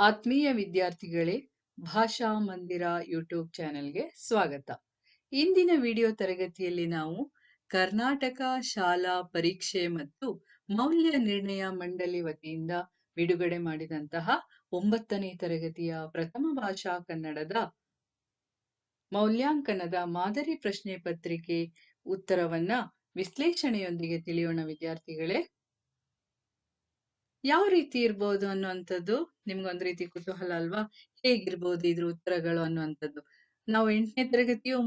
ಆತ್ಮೀಯ ವಿದ್ಯಾರ್ಥಿಗಳೇ, ಭಾಷಾ ಮಂದಿರ ಯೂಟ್ಯೂಬ್ ಚಾನೆಲ್ಗೆ ಸ್ವಾಗತ. ಇಂದಿನ ವಿಡಿಯೋ ತರಗತಿಯಲ್ಲಿ ನಾವು ಕರ್ನಾಟಕ ಶಾಲಾ ಪರೀಕ್ಷೆ ಮತ್ತು ಮೌಲ್ಯ ನಿರ್ಣಯ ಮಂಡಳಿ ವತಿಯಿಂದ ಬಿಡುಗಡೆ ಮಾಡಿದಂತಹ ಒಂಬತ್ತನೇ ತರಗತಿಯ ಪ್ರಥಮ ಭಾಷಾ ಕನ್ನಡದ ಮೌಲ್ಯಾಂಕನದ ಮಾದರಿ ಪ್ರಶ್ನೆ ಪತ್ರಿಕೆ ಉತ್ತರವನ್ನ ವಿಶ್ಲೇಷಣೆಯೊಂದಿಗೆ ತಿಳಿಯೋಣ ವಿದ್ಯಾರ್ಥಿಗಳೇ. ಯಾವ ರೀತಿ ಇರ್ಬೋದು ಅನ್ನುವಂಥದ್ದು ನಿಮ್ಗೊಂದ್ ರೀತಿ ಕುತೂಹಲ ಅಲ್ವಾ? ಹೇಗಿರ್ಬೋದು ಇದ್ರ ಉತ್ತರಗಳು ಅನ್ನುವಂಥದ್ದು? ನಾವು ಎಂಟನೇ ತರಗತಿಯು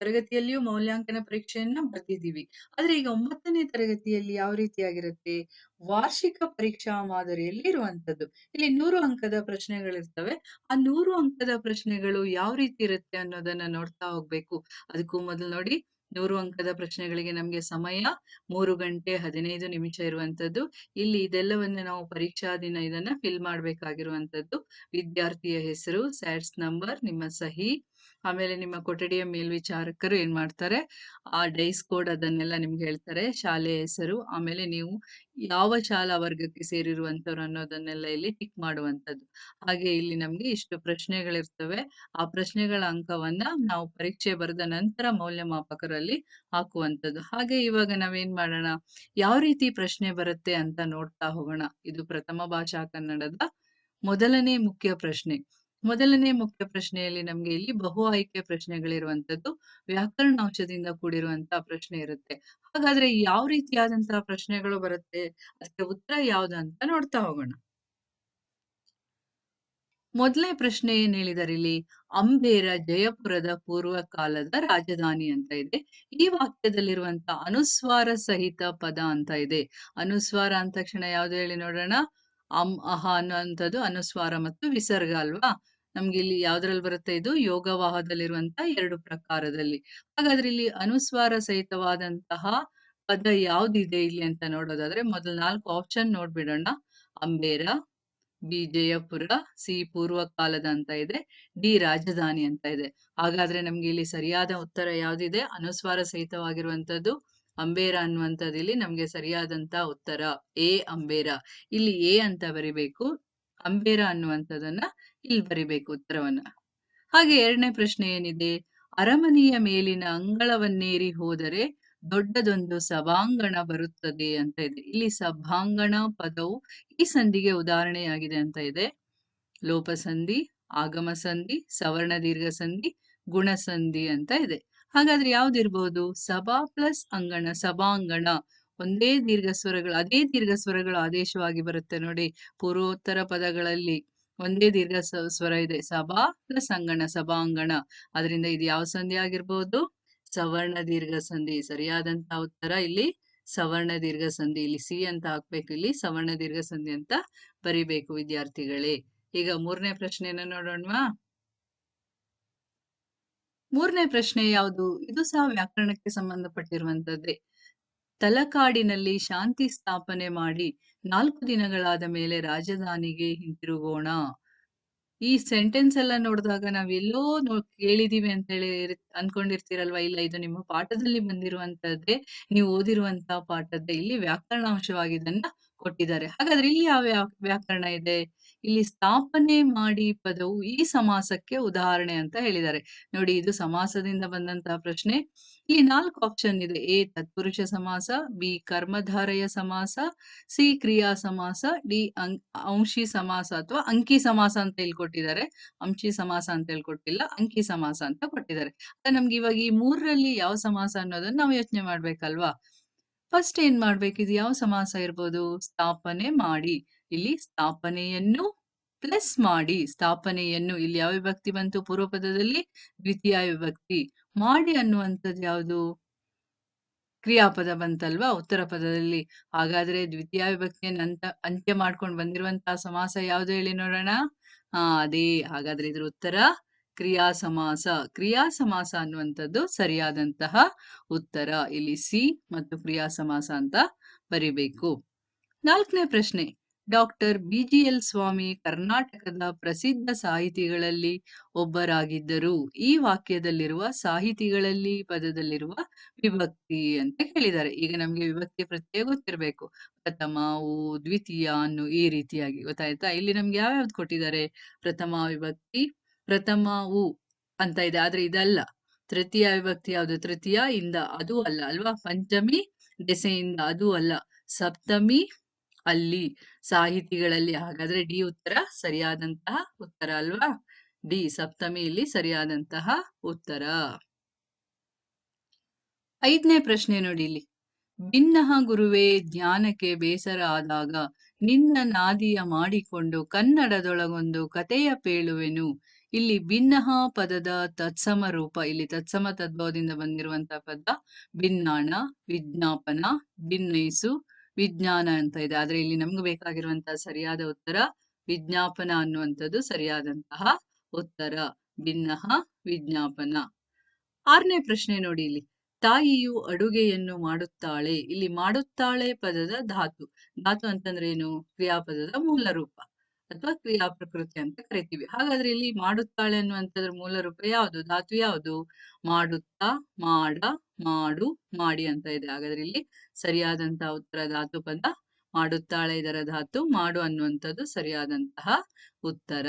ತರಗತಿಯಲ್ಲಿಯೂ ಮೌಲ್ಯಾಂಕನ ಪರೀಕ್ಷೆಯನ್ನ ಬರೆದಿದ್ದೀವಿ. ಆದ್ರೆ ಈಗ ಒಂಬತ್ತನೇ ತರಗತಿಯಲ್ಲಿ ಯಾವ ರೀತಿಯಾಗಿರುತ್ತೆ? ವಾರ್ಷಿಕ ಪರೀಕ್ಷಾ ಮಾದರಿಯಲ್ಲಿ ಇರುವಂತದ್ದು ಇಲ್ಲಿ ನೂರು ಅಂಕದ ಪ್ರಶ್ನೆಗಳಿರ್ತವೆ. ಆ ನೂರು ಅಂಕದ ಪ್ರಶ್ನೆಗಳು ಯಾವ ರೀತಿ ಇರುತ್ತೆ ಅನ್ನೋದನ್ನ ನೋಡ್ತಾ ಹೋಗ್ಬೇಕು. ಅದಕ್ಕೂ ಮೊದಲು ನೋಡಿ. ನೂರು ಅಂಕದ ಪ್ರಶ್ನೆಗಳಿಗೆ ನಮಗೆ ಸಮಯ ಮೂರು ಗಂಟೆ ಹದಿನೈದು ನಿಮಿಷ ಇರುವಂತದ್ದು. ಇಲ್ಲಿ ಇದೆಲ್ಲವನ್ನ ನಾವು ಪರೀಕ್ಷಾ ದಿನ ಇದನ್ನ ಫಿಲ್ ಮಾಡಬೇಕಾಗಿರುವಂತದ್ದು. ವಿದ್ಯಾರ್ಥಿಯ ಹೆಸರು ಸ್ಯಾಟ್ಸ್ ನಂಬರ್ ನಿಮ್ಮ ಸಹಿ ಆಮೇಲೆ ನಿಮ್ಮ ಕೊಠಡಿಯ ಮೇಲ್ವಿಚಾರಕರು ಏನ್ ಮಾಡ್ತಾರೆ? ಆ ಡೈಸ್ ಕೋಡ್ ಅದನ್ನೆಲ್ಲ ನಿಮ್ಗೆ ಹೇಳ್ತಾರೆ, ಶಾಲೆಯ ಹೆಸರು, ಆಮೇಲೆ ನೀವು ಯಾವ ಶಾಲಾ ವರ್ಗಕ್ಕೆ ಸೇರಿರುವಂತವ್ರು ಅನ್ನೋದನ್ನೆಲ್ಲ ಇಲ್ಲಿ ಟಿಕ್ ಮಾಡುವಂತದ್ದು ಹಾಗೆ ಇಲ್ಲಿ ನಮ್ಗೆ ಇಷ್ಟು ಪ್ರಶ್ನೆಗಳಿರ್ತವೆ. ಆ ಪ್ರಶ್ನೆಗಳ ಅಂಕವನ್ನ ನಾವು ಪರೀಕ್ಷೆ ಬರೆದ ನಂತರ ಮೌಲ್ಯಮಾಪಕರಲ್ಲಿ ಹಾಕುವಂತದ್ದು ಹಾಗೆ ಇವಾಗ ನಾವೇನ್ ಮಾಡೋಣ? ಯಾವ ರೀತಿ ಪ್ರಶ್ನೆ ಬರುತ್ತೆ ಅಂತ ನೋಡ್ತಾ ಹೋಗೋಣ. ಇದು ಪ್ರಥಮ ಭಾಷಾ ಕನ್ನಡದ ಮೊದಲನೇ ಮುಖ್ಯ ಪ್ರಶ್ನೆ. ಮೊದಲನೇ ಮುಖ್ಯ ಪ್ರಶ್ನೆಯಲ್ಲಿ ನಮ್ಗೆ ಇಲ್ಲಿ ಬಹು ಆಯ್ಕೆ ಪ್ರಶ್ನೆಗಳಿರುವಂತದ್ದು ವ್ಯಾಕರಣಾಂಶದಿಂದ ಕೂಡಿರುವಂತಹ ಪ್ರಶ್ನೆ ಇರುತ್ತೆ. ಹಾಗಾದ್ರೆ ಯಾವ ರೀತಿಯಾದಂತಹ ಪ್ರಶ್ನೆಗಳು ಬರುತ್ತೆ? ಅದಕ್ಕೆ ಉತ್ತರ ಯಾವ್ದು ಅಂತ ನೋಡ್ತಾ ಹೋಗೋಣ. ಮೊದಲನೇ ಪ್ರಶ್ನೆ ಏನ್ ಹೇಳಿದಾರೆ ಇಲ್ಲಿ? ಅಂಬೇರ ಜಯಪುರದ ಪೂರ್ವ ಕಾಲದ ರಾಜಧಾನಿ ಅಂತ ಇದೆ. ಈ ವಾಕ್ಯದಲ್ಲಿರುವಂತ ಅನುಸ್ವಾರ ಸಹಿತ ಪದ ಅಂತ ಇದೆ. ಅನುಸ್ವಾರ ಅಂದ ತಕ್ಷಣ ಯಾವ್ದು ಹೇಳಿ ನೋಡೋಣ? ಅಂ, ಅಹ ಅನ್ನುವಂಥದ್ದು ಅನುಸ್ವಾರ ಮತ್ತು ವಿಸರ್ಗ ಅಲ್ವಾ? ನಮ್ಗೆ ಇಲ್ಲಿ ಯಾವ್ದ್ರಲ್ಲಿ ಬರುತ್ತೆ ಇದು? ಯೋಗವಾಹದಲ್ಲಿರುವಂತ ಎರಡು ಪ್ರಕಾರದಲ್ಲಿ. ಹಾಗಾದ್ರೆ ಇಲ್ಲಿ ಅನುಸ್ವಾರ ಸಹಿತವಾದಂತಹ ಪದ ಯಾವ್ದಿದೆ ಇಲ್ಲಿ ಅಂತ ನೋಡೋದಾದ್ರೆ ಮೊದಲು ನಾಲ್ಕು ಆಪ್ಷನ್ ನೋಡ್ಬಿಡೋಣ. ಅಂಬೇರ ಬಿ ಜಯಪುರ ಸಿ ಪೂರ್ವ ಕಾಲದ ಅಂತ ಇದೆ, ಡಿ ರಾಜಧಾನಿ ಅಂತ ಇದೆ. ಹಾಗಾದ್ರೆ ನಮ್ಗೆ ಇಲ್ಲಿ ಸರಿಯಾದ ಉತ್ತರ ಯಾವ್ದಿದೆ? ಅನುಸ್ವಾರ ಸಹಿತವಾಗಿರುವಂತದ್ದು ಅಂಬೇರ ಅನ್ನುವಂಥದ್ದು ಇಲ್ಲಿ ನಮ್ಗೆ ಸರಿಯಾದಂತ ಉತ್ತರ. ಎ ಅಂಬೇರ. ಇಲ್ಲಿ ಎ ಅಂತ ಬರಿಬೇಕು. ಅಂಬೇರ ಅನ್ನುವಂಥದ್ದನ್ನ ಇಲ್ಲಿ ಬರಿಬೇಕು ಉತ್ತರವನ್ನ? ಹಾಗೆ ಎರಡನೇ ಪ್ರಶ್ನೆ ಏನಿದೆ? ಅರಮನೆಯ ಮೇಲಿನ ಅಂಗಳವನ್ನೇರಿ ಹೋದರೆ ದೊಡ್ಡದೊಂದು ಸಭಾಂಗಣ ಬರುತ್ತದೆ ಅಂತ ಇದೆ. ಇಲ್ಲಿ ಸಭಾಂಗಣ ಪದವು ಈ ಸಂಧಿಗೆ ಉದಾಹರಣೆಯಾಗಿದೆ ಅಂತ ಇದೆ. ಲೋಪಸಂಧಿ ಆಗಮ ಸಂಧಿ ಸವರ್ಣ ದೀರ್ಘ ಸಂಧಿ ಗುಣಸಂಧಿ ಅಂತ ಇದೆ. ಹಾಗಾದ್ರೆ ಯಾವ್ದಿರ್ಬೋದು? ಸಭಾ ಪ್ಲಸ್ ಅಂಗಣ, ಸಭಾಂಗಣ. ಒಂದೇ ದೀರ್ಘ ಸ್ವರಗಳು ಅದೇ ದೀರ್ಘ ಸ್ವರಗಳು ಆದೇಶವಾಗಿ ಬರುತ್ತೆ ನೋಡಿ ಪೂರ್ವೋತ್ತರ ಪದಗಳಲ್ಲಿ. ಒಂದೇ ದೀರ್ಘ ಸ್ವರ ಇದೆ. ಸಭಾ ಪ್ಲಸ್ ಸಭಾಂಗಣ. ಅದರಿಂದ ಇದು ಯಾವ ಸಂಧಿ ಆಗಿರ್ಬೋದು? ಸವರ್ಣ ದೀರ್ಘ ಸಂಧಿ. ಸರಿಯಾದಂತಹ ಉತ್ತರ ಇಲ್ಲಿ ಸವರ್ಣ ದೀರ್ಘ ಸಂಧಿ. ಇಲ್ಲಿ ಸಿ ಅಂತ ಹಾಕ್ಬೇಕು. ಇಲ್ಲಿ ಸವರ್ಣ ದೀರ್ಘ ಸಂಧಿ ಅಂತ ಬರಿಬೇಕು ವಿದ್ಯಾರ್ಥಿಗಳೇ. ಈಗ ಮೂರನೇ ಪ್ರಶ್ನೆಯನ್ನ ನೋಡೋಣವಾ? ಮೂರನೇ ಪ್ರಶ್ನೆ ಯಾವುದು? ಇದು ಸಹ ವ್ಯಾಕರಣಕ್ಕೆ ಸಂಬಂಧಪಟ್ಟಿರುವಂತದ್ದೇ ತಲಕಾಡಿನಲ್ಲಿ ಶಾಂತಿ ಸ್ಥಾಪನೆ ಮಾಡಿ ನಾಲ್ಕು ದಿನಗಳಾದ ಮೇಲೆ ರಾಜಧಾನಿಗೆ ಹಿಂತಿರುಗೋಣ. ಈ ಸೆಂಟೆನ್ಸ್ ಎಲ್ಲ ನೋಡಿದಾಗ ನಾವೆಲ್ಲೋ ನೋ, ಕೇಳಿದೀವಿ ಅಂತ ಹೇಳಿ ಅನ್ಕೊಂಡಿರ್ತೀರಲ್ವಾ? ಇಲ್ಲ, ಇದು ನಿಮ್ಮ ಪಾಠದಲ್ಲಿ ಬಂದಿರುವಂತದ್ದೇ, ನೀವು ಓದಿರುವಂತಹ ಪಾಠದ್ದೇ ಇಲ್ಲಿ ವ್ಯಾಕರಣಾಂಶವಾಗಿ ಇದನ್ನ ಕೊಟ್ಟಿದ್ದಾರೆ. ಹಾಗಾದ್ರೆ ಇಲ್ಲಿ ಯಾವ ವ್ಯಾಕರಣ ಇದೆ? ಇಲ್ಲಿ ಸ್ಥಾಪನೆ ಮಾಡಿ ಪದವು ಈ ಸಮಾಸಕ್ಕೆ ಉದಾಹರಣೆ ಅಂತ ಹೇಳಿದ್ದಾರೆ. ನೋಡಿ ಇದು ಸಮಾಸದಿಂದ ಬಂದಂತಹ ಪ್ರಶ್ನೆ. ಇಲ್ಲಿ ನಾಲ್ಕು ಆಪ್ಷನ್ ಇದೆ. ಎ, ತತ್ಪುರುಷ ಸಮಾಸ, ಬಿ, ಕರ್ಮಧಾರಯ ಸಮಾಸ, ಸಿ, ಕ್ರಿಯಾ ಸಮಾಸ, ಡಿ ಅಂ ಅಂಶಿ ಸಮಾಸ ಅಥವಾ ಅಂಕಿ ಸಮಾಸ ಅಂತ ಹೇಳ್ಕೊಟ್ಟಿದ್ದಾರೆ. ಕೊಟ್ಟಿದ್ದಾರೆ ಅಂಶಿ ಸಮಾಸ ಅಂತ ಹೇಳ್ಕೊಟ್ಟಿಲ್ಲ, ಅಂಕಿ ಸಮಾಸ ಅಂತ ಕೊಟ್ಟಿದ್ದಾರೆ. ನಮ್ಗೆ ಇವಾಗ ಈ ಮೂರರಲ್ಲಿ ಯಾವ ಸಮಾಸ ಅನ್ನೋದನ್ನ ನಾವು ಯೋಚನೆ ಮಾಡ್ಬೇಕಲ್ವಾ? ಫಸ್ಟ್ ಏನ್ ಮಾಡ್ಬೇಕು? ಇದು ಯಾವ ಸಮಾಸ ಇರ್ಬೋದು? ಸ್ಥಾಪನೆ ಮಾಡಿ. ಇಲ್ಲಿ ಸ್ಥಾಪನೆಯನ್ನು ಪ್ಲಸ್ ಮಾಡಿ. ಸ್ಥಾಪನೆಯನ್ನು ಇಲ್ಲಿ ಯಾವ ವಿಭಕ್ತಿ ಬಂತು? ಪೂರ್ವ ಪದದಲ್ಲಿ ದ್ವಿತೀಯ ವಿಭಕ್ತಿ. ಮಾಡಿ ಅನ್ನುವಂಥದ್ದು ಯಾವುದು? ಕ್ರಿಯಾಪದ ಬಂತಲ್ವಾ? ಉತ್ತರ ಪದದಲ್ಲಿ. ಹಾಗಾದ್ರೆ ದ್ವಿತೀಯ ವಿಭಕ್ತಿಯನ್ನು ಅಂತ ಅಂತ್ಯ ಮಾಡ್ಕೊಂಡು ಬಂದಿರುವಂತಹ ಸಮಾಸ ಯಾವುದು ಹೇಳಿ ನೋಡೋಣ? ಆ, ಅದೇ. ಹಾಗಾದ್ರೆ ಇದ್ರ ಉತ್ತರ ಕ್ರಿಯಾ ಸಮಾಸ ಕ್ರಿಯಾ ಸಮಾಸ ಅನ್ನುವಂಥದ್ದು ಸರಿಯಾದಂತಹ ಉತ್ತರ. ಇಲ್ಲಿ ಸಿ ಮತ್ತು ಕ್ರಿಯಾ ಸಮಾಸ ಅಂತ ಬರಿಬೇಕು. ನಾಲ್ಕನೇ ಪ್ರಶ್ನೆ. ಡಾಕ್ಟರ್ ಬಿಜಿಎಲ್ ಸ್ವಾಮಿ ಕರ್ನಾಟಕದ ಪ್ರಸಿದ್ಧ ಸಾಹಿತಿಗಳಲ್ಲಿ ಒಬ್ಬರಾಗಿದ್ದರು. ಈ ವಾಕ್ಯದಲ್ಲಿರುವ ಸಾಹಿತಿಗಳಲ್ಲಿ ಪದದಲ್ಲಿರುವ ವಿಭಕ್ತಿ ಅಂತ ಕೇಳಿದ್ದಾರೆ ಈಗ ನಮ್ಗೆ ವಿಭಕ್ತಿ ಪ್ರತ್ಯಯ ಗೊತ್ತಿರಬೇಕು. ಪ್ರಥಮ, ಉ, ದ್ವಿತೀಯ ಅನ್ನು ಈ ರೀತಿಯಾಗಿ ಗೊತ್ತಾಯ್ತಾ? ಇಲ್ಲಿ ನಮ್ಗೆ ಯಾವ್ಯಾವ್ದು ಕೊಟ್ಟಿದ್ದಾರೆ? ಪ್ರಥಮ ವಿಭಕ್ತಿ ಪ್ರಥಮ ಉ ಅಂತ ಇದೆ. ಆದ್ರೆ ಇದಲ್ಲ. ತೃತೀಯ ವಿಭಕ್ತಿ ಯಾವುದು? ತೃತೀಯ ಇಂದ ಅದು ಅಲ್ಲ ಅಲ್ವಾ? ಪಂಚಮಿ ದೆಸೆಯಿಂದ ಅದು ಅಲ್ಲ. ಸಪ್ತಮಿ ಅಲ್ಲಿ ಸಾಹಿತಿಗಳಲ್ಲಿ ಹಾಗಾದ್ರೆ ಡಿ ಉತ್ತರ ಸರಿಯಾದಂತಹ ಉತ್ತರ ಅಲ್ವಾ? ಡಿ ಸಪ್ತಮಿ ಇಲ್ಲಿ ಸರಿಯಾದಂತಹ ಉತ್ತರ. ಐದನೇ ಪ್ರಶ್ನೆ ನೋಡಿ ಇಲ್ಲಿ. ಭಿನ್ನಹ ಗುರುವೇ ಧ್ಯಾನಕ್ಕೆ ಬೇಸರ ಆದಾಗ ನಿನ್ನ ನಾದಿಯ ಮಾಡಿಕೊಂಡು ಕನ್ನಡದೊಳಗೊಂದು ಕತೆಯ ಪೇಳುವೆನು. ಇಲ್ಲಿ ಭಿನ್ನಹ ಪದದ ತತ್ಸಮ ರೂಪ, ಇಲ್ಲಿ ತತ್ಸಮ ತದ್ಭವದಿಂದ ಬಂದಿರುವಂತಹ ಪದ ಭಿನ್ನಾಣ, ವಿಜ್ಞಾಪನ, ಭಿನ್ನೈಸು, ವಿಜ್ಞಾನ ಅಂತ ಇದೆ. ಆದ್ರೆ ಇಲ್ಲಿ ನಮ್ಗೆ ಬೇಕಾಗಿರುವಂತಹ ಸರಿಯಾದ ಉತ್ತರ ವಿಜ್ಞಾಪನ ಅನ್ನುವಂಥದ್ದು ಸರಿಯಾದಂತಹ ಉತ್ತರ. ಭಿನ್ನಹ ವಿಜ್ಞಾಪನ. ಆರನೇ ಪ್ರಶ್ನೆ ನೋಡಿ ಇಲ್ಲಿ. ತಾಯಿಯು ಅಡುಗೆಯನ್ನು ಮಾಡುತ್ತಾಳೆ. ಇಲ್ಲಿ ಮಾಡುತ್ತಾಳೆ ಪದದ ಧಾತು. ಧಾತು ಅಂತಂದ್ರೆ ಏನು? ಕ್ರಿಯಾಪದದ ಮೂಲ ರೂಪ. ಅಥವಾ ಕ್ರಿಯಾ ಪ್ರಕೃತಿ ಅಂತ ಕರಿತೀವಿ. ಹಾಗಾದ್ರೆ ಇಲ್ಲಿ ಮಾಡುತ್ತಾಳೆ ಅನ್ನುವಂಥದ್ರ ಮೂಲ ರೂಪ ಯಾವುದು? ಧಾತು ಯಾವುದು? ಮಾಡುತ್ತಾ, ಮಾಡ, ಮಾಡು, ಮಾಡಿ ಅಂತ ಇದೆ. ಹಾಗಾದ್ರೆ ಇಲ್ಲಿ ಸರಿಯಾದಂತಹ ಉತ್ತರ ಧಾತು ಪದ, ಮಾಡುತ್ತಾಳೆ ಇದರ ಧಾತು, ಮಾಡು ಅನ್ನುವಂಥದ್ದು ಸರಿಯಾದಂತಹ ಉತ್ತರ.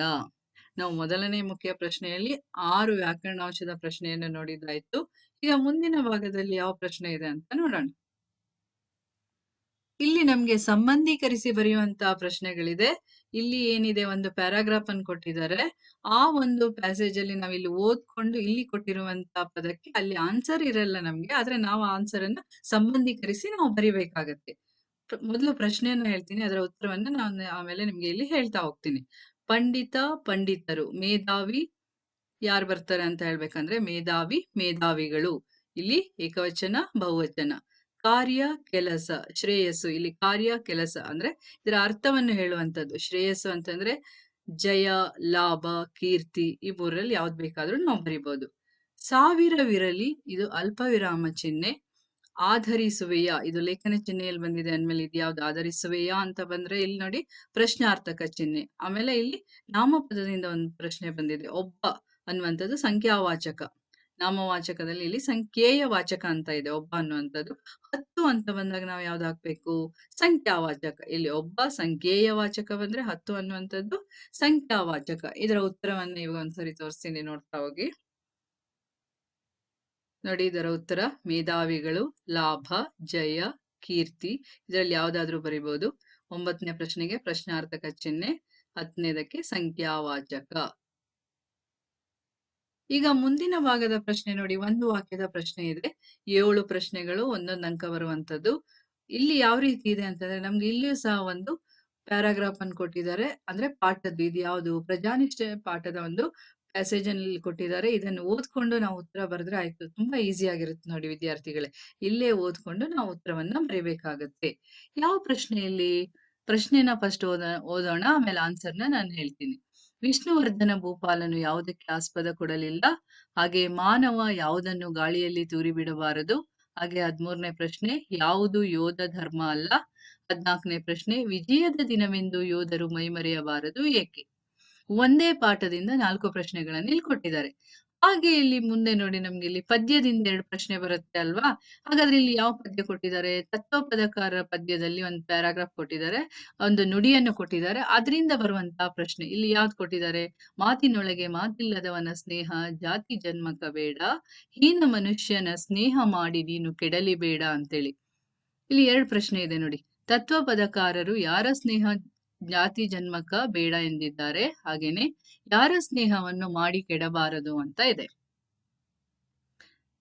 ನಾವು ಮೊದಲನೇ ಮುಖ್ಯ ಪ್ರಶ್ನೆಯಲ್ಲಿ ಆರು ವ್ಯಾಕರಣಾಂಶದ ಪ್ರಶ್ನೆಯನ್ನು ನೋಡಿದ್ದಾಯ್ತು. ಈಗ ಮುಂದಿನ ಭಾಗದಲ್ಲಿ ಯಾವ ಪ್ರಶ್ನೆ ಇದೆ ಅಂತ ನೋಡೋಣ. ಇಲ್ಲಿ ನಮ್ಗೆ ಸಂಬಂಧೀಕರಿಸಿ ಬರೆಯುವಂತಹ ಪ್ರಶ್ನೆಗಳಿದೆ. ಇಲ್ಲಿ ಏನಿದೆ ಒಂದು ಪ್ಯಾರಾಗ್ರಾಫ್ ಅನ್ನು ಕೊಟ್ಟಿದ್ದಾರೆ. ಆ ಒಂದು ಪ್ಯಾಸೇಜ್ ಅಲ್ಲಿ ನಾವು ಇಲ್ಲಿ ಓದ್ಕೊಂಡು ಇಲ್ಲಿ ಕೊಟ್ಟಿರುವಂತ ಪದಕ್ಕೆ ಅಲ್ಲಿ ಆನ್ಸರ್ ಇರಲ್ಲ ನಮ್ಗೆ. ಆದ್ರೆ ನಾವು ಆನ್ಸರ್ ಅನ್ನ ಸಂಬಂಧೀಕರಿಸಿ ನಾವು ಬರಿಬೇಕಾಗತ್ತೆ. ಮೊದಲು ಪ್ರಶ್ನೆಯನ್ನ ಹೇಳ್ತೀನಿ. ಅದರ ಉತ್ತರವನ್ನ ನಾನು ಆಮೇಲೆ ನಿಮ್ಗೆ ಇಲ್ಲಿ ಹೇಳ್ತಾ ಹೋಗ್ತೀನಿ. ಪಂಡಿತ, ಪಂಡಿತರು, ಮೇಧಾವಿ ಯಾರು ಬರ್ತಾರೆ ಅಂತ ಹೇಳ್ಬೇಕಂದ್ರೆ ಮೇಧಾವಿ, ಮೇಧಾವಿಗಳು. ಇಲ್ಲಿ ಏಕವಚನ, ಬಹುವಚನ. ಕಾರ್ಯ ಕೆಲಸ, ಶ್ರೇಯಸ್ಸು. ಇಲ್ಲಿ ಕಾರ್ಯ ಕೆಲಸ ಅಂದ್ರೆ ಇದರ ಅರ್ಥವನ್ನು ಹೇಳುವಂತದ್ದು ಶ್ರೇಯಸ್ಸು ಅಂತಂದ್ರೆ ಜಯ, ಲಾಭ, ಕೀರ್ತಿ ಈ ಮೂರಲ್ಲಿ ಯಾವ್ದು ಬೇಕಾದ್ರೂ ನಾವು ಬರಿಬಹುದು ಸಾವಿರವಿರಲಿ ಇದು ಅಲ್ಪ ವಿರಾಮ ಚಿಹ್ನೆ. ಆಧರಿಸುವೆಯ, ಇದು ಲೇಖನ ಚಿಹ್ನೆಯಲ್ಲಿ ಬಂದಿದೆ ಅಂದ್ಮೇಲೆ ಇದು ಯಾವ್ದು? ಆಧರಿಸುವೆಯ ಅಂತ ಬಂದ್ರೆ ಇಲ್ಲಿ ನೋಡಿ ಪ್ರಶ್ನಾರ್ಥಕ ಚಿಹ್ನೆ. ಆಮೇಲೆ ಇಲ್ಲಿ ನಾಮಪದದಿಂದ ಒಂದು ಪ್ರಶ್ನೆ ಬಂದಿದೆ. ಒಬ್ಬ ಅನ್ನುವಂಥದ್ದು ಸಂಖ್ಯಾವಾಚಕ. ನಾಮವಾಚಕದಲ್ಲಿ ಇಲ್ಲಿ ಸಂಖ್ಯೆಯ ವಾಚಕ ಅಂತ ಇದೆ, ಒಬ್ಬ ಅನ್ನುವಂಥದ್ದು. ಹತ್ತು ಅಂತ ಬಂದಾಗ ನಾವು ಯಾವ್ದು ಹಾಕ್ಬೇಕು? ಸಂಖ್ಯಾವಾಚಕ ಇಲ್ಲಿ ಒಬ್ಬ ಸಂಖ್ಯೆಯ ವಾಚಕ ಬಂದ್ರೆ ಹತ್ತು ಅನ್ನುವಂಥದ್ದು ಸಂಖ್ಯಾವಾಚಕ ಇದರ ಉತ್ತರವನ್ನ ಇವಾಗ ಒಂದ್ಸರಿ ತೋರಿಸ್ತೀನಿ ನೋಡ್ತಾ ಹೋಗಿ. ನೋಡಿ, ಇದರ ಉತ್ತರ, ಮೇಧಾವಿಗಳು, ಲಾಭ, ಜಯ, ಕೀರ್ತಿ. ಇದರಲ್ಲಿ ಯಾವ್ದಾದ್ರೂ ಬರಿಬಹುದು. ಒಂಬತ್ತನೇ ಪ್ರಶ್ನೆಗೆ ಪ್ರಶ್ನಾರ್ಥಕ ಚಿಹ್ನೆ, ಹತ್ತನೇದಕ್ಕೆ ಸಂಖ್ಯಾವಾಚಕ ಈಗ ಮುಂದಿನ ಭಾಗದ ಪ್ರಶ್ನೆ ನೋಡಿ, ಒಂದು ವಾಕ್ಯದ ಪ್ರಶ್ನೆ ಇದೆ. ಏಳು ಪ್ರಶ್ನೆಗಳು ಒಂದೊಂದು ಅಂಕ ಬರುವಂತದ್ದು. ಇಲ್ಲಿ ಯಾವ ರೀತಿ ಇದೆ ಅಂತಂದ್ರೆ, ನಮ್ಗೆ ಇಲ್ಲಿಯೂ ಸಹ ಒಂದು ಪ್ಯಾರಾಗ್ರಾಫ್ ಅನ್ನು ಕೊಟ್ಟಿದ್ದಾರೆ. ಅಂದ್ರೆ ಪಾಠದ್ದು ಇದು ಯಾವುದು? ಪ್ರಜಾನಿಷ್ಠ ಪಾಠದ ಒಂದು ಪ್ಯಾಸೇಜ್ ಅಲ್ಲಿ ಕೊಟ್ಟಿದ್ದಾರೆ. ಇದನ್ನು ಓದ್ಕೊಂಡು ನಾವು ಉತ್ತರ ಬರೆದ್ರೆ ಆಯ್ತು. ತುಂಬಾ ಈಸಿ ಆಗಿರುತ್ತೆ ನೋಡಿ ವಿದ್ಯಾರ್ಥಿಗಳೇ. ಇಲ್ಲೇ ಓದ್ಕೊಂಡು ನಾವು ಉತ್ತರವನ್ನ ಬರೀಬೇಕಾಗತ್ತೆ. ಯಾವ ಪ್ರಶ್ನೆಯಲ್ಲಿ ಪ್ರಶ್ನೆನ ಫಸ್ಟ್ ಓದ, ಓದೋಣ, ಆಮೇಲೆ ಆನ್ಸರ್ನ ನಾನು ಹೇಳ್ತೀನಿ. ವಿಷ್ಣುವರ್ಧನ ಭೂಪಾಲನು ಯಾವುದಕ್ಕೆ ಆಸ್ಪದ ಕೊಡಲಿಲ್ಲ? ಹಾಗೆ ಮಾನವ ಯಾವುದನ್ನು ಗಾಳಿಯಲ್ಲಿ ತೂರಿ ಬಿಡಬಾರದು ಹಾಗೆ ಹದ್ಮೂರನೇ ಪ್ರಶ್ನೆ, ಯಾವುದು ಯೋಧ ಧರ್ಮ ಅಲ್ಲ? ಹದ್ನಾಲ್ಕನೇ ಪ್ರಶ್ನೆ, ವಿಜಯದ ದಿನವೆಂದು ಯೋಧರು ಮೈಮರೆಯಬಾರದು ಏಕೆ? ಒಂದೇ ಪಾಠದಿಂದ ನಾಲ್ಕು ಪ್ರಶ್ನೆಗಳನ್ನು ಇಲ್ಲಿ ಕೊಟ್ಟಿದ್ದಾರೆ. ಹಾಗೆ ಇಲ್ಲಿ ಮುಂದೆ ನೋಡಿ ನಮ್ಗೆ ಇಲ್ಲಿ ಪದ್ಯದಿಂದ ಎರಡು ಪ್ರಶ್ನೆ ಬರುತ್ತೆ ಅಲ್ವಾ? ಹಾಗಾದ್ರೆ ಇಲ್ಲಿ ಯಾವ ಪದ್ಯ ಕೊಟ್ಟಿದ್ದಾರೆ? ತತ್ವ ಪದಕಾರ ಪದ್ಯದಲ್ಲಿ ಒಂದು ಪ್ಯಾರಾಗ್ರಾಫ್ ಕೊಟ್ಟಿದ್ದಾರೆ, ಒಂದು ನುಡಿಯನ್ನು ಕೊಟ್ಟಿದ್ದಾರೆ. ಅದರಿಂದ ಬರುವಂತಹ ಪ್ರಶ್ನೆ, ಇಲ್ಲಿ ಯಾವ್ದು ಕೊಟ್ಟಿದ್ದಾರೆ? ಮಾತಿನೊಳಗೆ ಮಾತಿಲ್ಲದವನ ಸ್ನೇಹ, ಜಾತಿ ಜನ್ಮಕ ಬೇಡ ಹೀನ ಮನುಷ್ಯನ ಸ್ನೇಹ ಮಾಡಿ ನೀನು ಕೆಡಲಿ ಬೇಡ ಅಂತೇಳಿ. ಇಲ್ಲಿ ಎರಡು ಪ್ರಶ್ನೆ ಇದೆ ನೋಡಿ. ತತ್ವ ಪದಕಾರರು ಯಾರ ಸ್ನೇಹ ಜಾತಿ ಜನ್ಮಕ ಬೇಡ ಎಂದಿದ್ದಾರೆ. ಹಾಗೇನೆ ಯಾರ ಸ್ನೇಹವನ್ನು ಮಾಡಿ ಕೆಡಬಾರದು ಅಂತ ಇದೆ.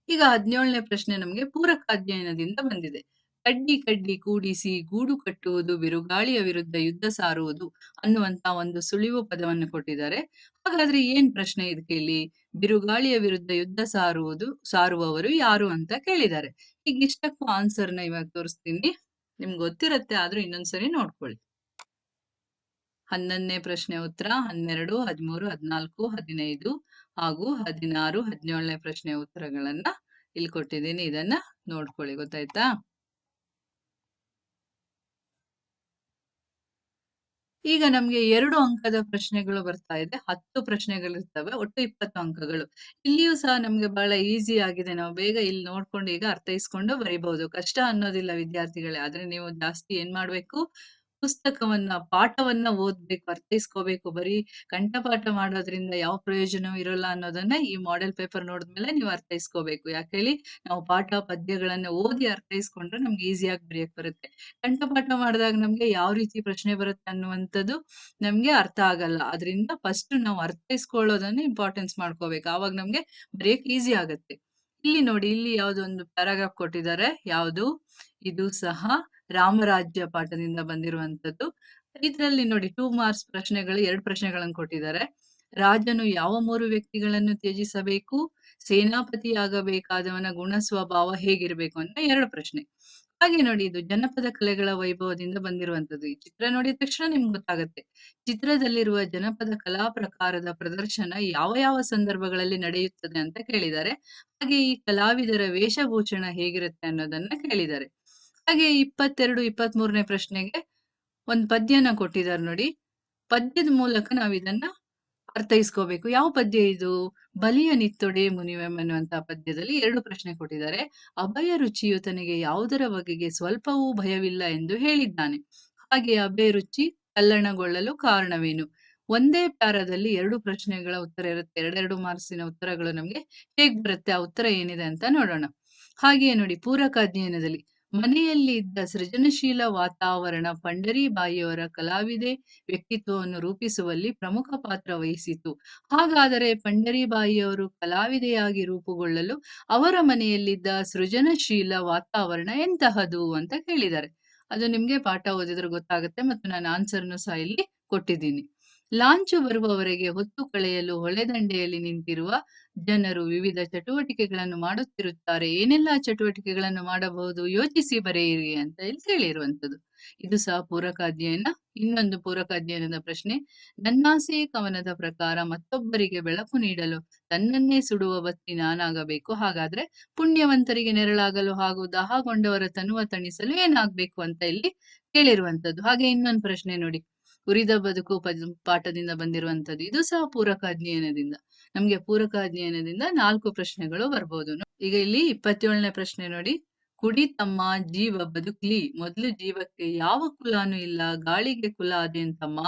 ಈಗ ಹದಿನೇಳನೇ ಪ್ರಶ್ನೆ ನಮಗೆ ಪೂರಕ ಅಧ್ಯಯನದಿಂದ ಬಂದಿದೆ. ಕಡ್ಡಿ ಕಡ್ಡಿ ಕೂಡಿಸಿ ಗೂಡು ಕಟ್ಟುವುದು, ಬಿರುಗಾಳಿಯ ವಿರುದ್ಧ ಯುದ್ಧ ಸಾರುವುದು ಅನ್ನುವಂತ ಒಂದು ಸುಳಿವು ಪದವನ್ನು ಕೊಟ್ಟಿದ್ದಾರೆ. ಹಾಗಾದ್ರೆ ಏನ್ ಪ್ರಶ್ನೆ ಇದಕ್ಕೆ ಇಲ್ಲಿ ಬಿರುಗಾಳಿಯ ವಿರುದ್ಧ ಯುದ್ಧ ಸಾರುವುದು, ಸಾರುವವರು ಯಾರು ಅಂತ ಕೇಳಿದ್ದಾರೆ. ಈಗ ಇಷ್ಟಕ್ಕೂ ಆನ್ಸರ್ನ ಇವಾಗ ತೋರಿಸ್ತೀನಿ. ನಿಮ್ಗೆ ಗೊತ್ತಿರತ್ತೆ, ಆದ್ರೂ ಇನ್ನೊಂದ್ಸರಿ ನೋಡ್ಕೊಳ್ಳಿ. ಹನ್ನೊಂದನೇ ಪ್ರಶ್ನೆ ಉತ್ತರ, ಹನ್ನೆರಡು, ಹದಿಮೂರು, ಹದಿನಾಲ್ಕು, ಹದಿನೈದು ಹಾಗೂ ಹದಿನಾರು, ಹದಿನೇಳನೇ ಪ್ರಶ್ನೆ ಉತ್ತರಗಳನ್ನ ಇಲ್ಲಿ ಕೊಟ್ಟಿದ್ದೀನಿ. ಇದನ್ನ ನೋಡ್ಕೊಳ್ಳಿ, ಗೊತ್ತಾಯ್ತಾ? ಈಗ ನಮ್ಗೆ ಎರಡು ಅಂಕದ ಪ್ರಶ್ನೆಗಳು ಬರ್ತಾ ಇದೆ. ಹತ್ತು ಪ್ರಶ್ನೆಗಳಿರ್ತವೆ ಒಟ್ಟು ಇಪ್ಪತ್ತು ಅಂಕಗಳು. ಇಲ್ಲಿಯೂ ಸಹ ನಮ್ಗೆ ಬಹಳ ಈಸಿ ಆಗಿದೆ. ನಾವು ಬೇಗ ಇಲ್ಲಿ ನೋಡ್ಕೊಂಡು ಈಗ ಅರ್ಥೈಸ್ಕೊಂಡು ಬರಿಬಹುದು. ಕಷ್ಟ ಅನ್ನೋದಿಲ್ಲ ವಿದ್ಯಾರ್ಥಿಗಳೇ, ಆದ್ರೆ ನೀವು ಜಾಸ್ತಿ ಏನ್ ಮಾಡ್ಬೇಕು? ಪುಸ್ತಕವನ್ನ, ಪಾಠವನ್ನ ಓದ್ಬೇಕು, ಅರ್ಥೈಸ್ಕೋಬೇಕು, ಬರೀ ಕಂಠಪಾಠ ಮಾಡೋದ್ರಿಂದ ಯಾವ ಪ್ರಯೋಜನವೂ ಇರೋಲ್ಲ ಅನ್ನೋದನ್ನ ಈ ಮಾಡೆಲ್ ಪೇಪರ್ ನೋಡಿದ್ಮೇಲೆ ನೀವು ಅರ್ಥೈಸ್ಕೋಬೇಕು. ಯಾಕೆ ಹೇಳಿ, ನಾವು ಪಾಠ, ಪದ್ಯಗಳನ್ನ ಓದಿ ಅರ್ಥೈಸ್ಕೊಂಡ್ರೆ ನಮ್ಗೆ ಈಸಿಯಾಗಿ ಬರೆಯಕ್ ಬರುತ್ತೆ. ಕಂಠಪಾಠ ಮಾಡಿದಾಗ ನಮ್ಗೆ ಯಾವ ರೀತಿ ಪ್ರಶ್ನೆ ಬರುತ್ತೆ ಅನ್ನುವಂಥದ್ದು ನಮ್ಗೆ ಅರ್ಥ ಆಗಲ್ಲ. ಅದರಿಂದ ಫಸ್ಟ್ ನಾವು ಅರ್ಥೈಸ್ಕೊಳ್ಳೋದನ್ನ ಇಂಪಾರ್ಟೆನ್ಸ್ ಮಾಡ್ಕೋಬೇಕು. ಆವಾಗ ನಮ್ಗೆ ಬರೆಯಕ್ ಈಸಿ ಆಗತ್ತೆ. ಇಲ್ಲಿ ನೋಡಿ, ಇಲ್ಲಿ ಯಾವ್ದೊಂದು ಪ್ಯಾರಾಗ್ರಾಫ್ ಕೊಟ್ಟಿದ್ದಾರೆ. ಯಾವುದು? ಇದು ಸಹ ರಾಮರಾಜ್ಯ ಪಾಠದಿಂದ ಬಂದಿರುವಂತದ್ದು ಇದರಲ್ಲಿ ನೋಡಿ ಟೂ ಮಾರ್ಕ್ಸ್ ಪ್ರಶ್ನೆಗಳು, ಎರಡು ಪ್ರಶ್ನೆಗಳನ್ನು ಕೊಟ್ಟಿದ್ದಾರೆ. ರಾಜನು ಯಾವ ಮೂರು ವ್ಯಕ್ತಿಗಳನ್ನು ತ್ಯಜಿಸಬೇಕು? ಸೇನಾಪತಿಯಾಗಬೇಕಾದವನ ಗುಣ ಸ್ವಭಾವ ಹೇಗಿರ್ಬೇಕು ಅಂತ ಎರಡು ಪ್ರಶ್ನೆ. ಹಾಗೆ ನೋಡಿ ಇದು ಜನಪದ ಕಲೆಗಳ ವೈಭವದಿಂದ ಬಂದಿರುವಂತದ್ದು ಈ ಚಿತ್ರ ನೋಡಿದ ತಕ್ಷಣ ನಿಮ್ಗೆ ಗೊತ್ತಾಗುತ್ತೆ. ಚಿತ್ರದಲ್ಲಿರುವ ಜನಪದ ಕಲಾ ಪ್ರಕಾರದ ಪ್ರದರ್ಶನ ಯಾವ ಯಾವ ಸಂದರ್ಭಗಳಲ್ಲಿ ನಡೆಯುತ್ತದೆ ಅಂತ ಕೇಳಿದ್ದಾರೆ. ಹಾಗೆ ಈ ಕಲಾವಿದರ ವೇಷಭೂಷಣ ಹೇಗಿರುತ್ತೆ ಅನ್ನೋದನ್ನ ಕೇಳಿದ್ದಾರೆ. ಹಾಗೆ ಇಪ್ಪತ್ತೆರಡು ಇಪ್ಪತ್ತ್ ಮೂರನೇ ಪ್ರಶ್ನೆಗೆ ಒಂದು ಪದ್ಯನ ಕೊಟ್ಟಿದ್ದಾರೆ ನೋಡಿ. ಪದ್ಯದ ಮೂಲಕ ನಾವು ಇದನ್ನ ಅರ್ಥೈಸ್ಕೋಬೇಕು. ಯಾವ ಪದ್ಯ ಇದು? ಬಲಿಯ ನಿತ್ತೊಡೆ ಮುನಿವೆಂ ಅನ್ನುವಂತಹ ಪದ್ಯದಲ್ಲಿ ಎರಡು ಪ್ರಶ್ನೆ ಕೊಟ್ಟಿದ್ದಾರೆ. ಅಭಯ ರುಚಿಯು ತನಗೆ ಯಾವುದರ ಬಗೆಗೆ ಸ್ವಲ್ಪವೂ ಭಯವಿಲ್ಲ ಎಂದು ಹೇಳಿದ್ದಾನೆ. ಹಾಗೆ ಅಭಯ ರುಚಿ ಕಲ್ಲಣಗೊಳ್ಳಲು ಕಾರಣವೇನು? ಒಂದೇ ಪ್ಯಾರದಲ್ಲಿ ಎರಡು ಪ್ರಶ್ನೆಗಳ ಉತ್ತರ ಇರುತ್ತೆ. ಎರಡೆರಡು ಮಾರ್ಕ್ಸಿನ ಉತ್ತರಗಳು ನಮ್ಗೆ ಹೇಗ್ ಬರುತ್ತೆ? ಆ ಉತ್ತರ ಏನಿದೆ ಅಂತ ನೋಡೋಣ. ಹಾಗೆಯೇ ನೋಡಿ ಪೂರಕ ಅಧ್ಯಯನದಲ್ಲಿ ಮನೆಯಲ್ಲಿ ಇದ್ದ ಸೃಜನಶೀಲ ವಾತಾವರಣ ಪಂಡರಿ ಬಾಯಿಯವರ ಕಲಾವಿದೆ ವ್ಯಕ್ತಿತ್ವವನ್ನು ರೂಪಿಸುವಲ್ಲಿ ಪ್ರಮುಖ ಪಾತ್ರ ವಹಿಸಿತು. ಹಾಗಾದರೆ ಪಂಡರಿ ಬಾಯಿಯವರು ಕಲಾವಿದೆಯಾಗಿ ರೂಪುಗೊಳ್ಳಲು ಅವರ ಮನೆಯಲ್ಲಿದ್ದ ಸೃಜನಶೀಲ ವಾತಾವರಣ ಎಂತಹದು ಅಂತ ಕೇಳಿದ್ದಾರೆ. ಅದು ನಿಮ್ಗೆ ಪಾಠ ಓದಿದ್ರೆ ಗೊತ್ತಾಗುತ್ತೆ ಮತ್ತು ನಾನು ಆನ್ಸರ್ನು ಸಹ ಇಲ್ಲಿ ಕೊಟ್ಟಿದ್ದೀನಿ. ಲಾಂಚು ಬರುವವರೆಗೆ ಹೊತ್ತು ಕಳೆಯಲು ಹೊಳೆದಂಡೆಯಲ್ಲಿ ನಿಂತಿರುವ ಜನರು ವಿವಿಧ ಚಟುವಟಿಕೆಗಳನ್ನು ಮಾಡುತ್ತಿರುತ್ತಾರೆ. ಏನೆಲ್ಲಾ ಚಟುವಟಿಕೆಗಳನ್ನು ಮಾಡಬಹುದು? ಯೋಚಿಸಿ ಬರೆಯಿರಿ ಅಂತ ಇಲ್ಲಿ ಹೇಳಿರುವಂತದ್ದು ಇದು ಸಹ ಪೂರಕ ಅಧ್ಯಯನ ಇನ್ನೊಂದು ಪೂರಕ ಅಧ್ಯಯನದ ಪ್ರಶ್ನೆ, ನನ್ನಾಸೆ ಕವನದ ಪ್ರಕಾರ ಮತ್ತೊಬ್ಬರಿಗೆ ಬೆಳಕು ನೀಡಲು ತನ್ನನ್ನೇ ಸುಡುವ ಬತ್ತಿ ನಾನಾಗಬೇಕು? ಹಾಗಾದ್ರೆ ಪುಣ್ಯವಂತರಿಗೆ ನೆರಳಾಗಲು ಹಾಗೂ ದಹಗೊಂಡವರ ತನುವ ತಣಿಸಲು ಏನಾಗ್ಬೇಕು? ಅಂತ ಇಲ್ಲಿ ಕೇಳಿರುವಂತದ್ದು ಹಾಗೆ ಇನ್ನೊಂದು ಪ್ರಶ್ನೆ ನೋಡಿ. ಉರಿದ ಬದುಕು ಪಾಠದಿಂದ ಬಂದಿರುವಂತದ್ದು ಇದು ಸಹ ಪೂರಕ ಅಧ್ಯಯನದಿಂದ ನಮ್ಗೆ ಪೂರಕ ಅಧ್ಯಯನದಿಂದ ನಾಲ್ಕು ಪ್ರಶ್ನೆಗಳು ಬರ್ಬೋದು. ಈಗ ಇಲ್ಲಿ ಇಪ್ಪತ್ತೇಳನೇ ಪ್ರಶ್ನೆ ನೋಡಿ. ಕುಡಿ ತಮ್ಮ ಜೀವ ಬದುಕ್ಲಿ. ಮೊದಲು ಜೀವಕ್ಕೆ ಯಾವ ಕುಲಾನು ಇಲ್ಲ. ಗಾಳಿಗೆ ಕುಲ ಅದೇಂತಮ್ಮ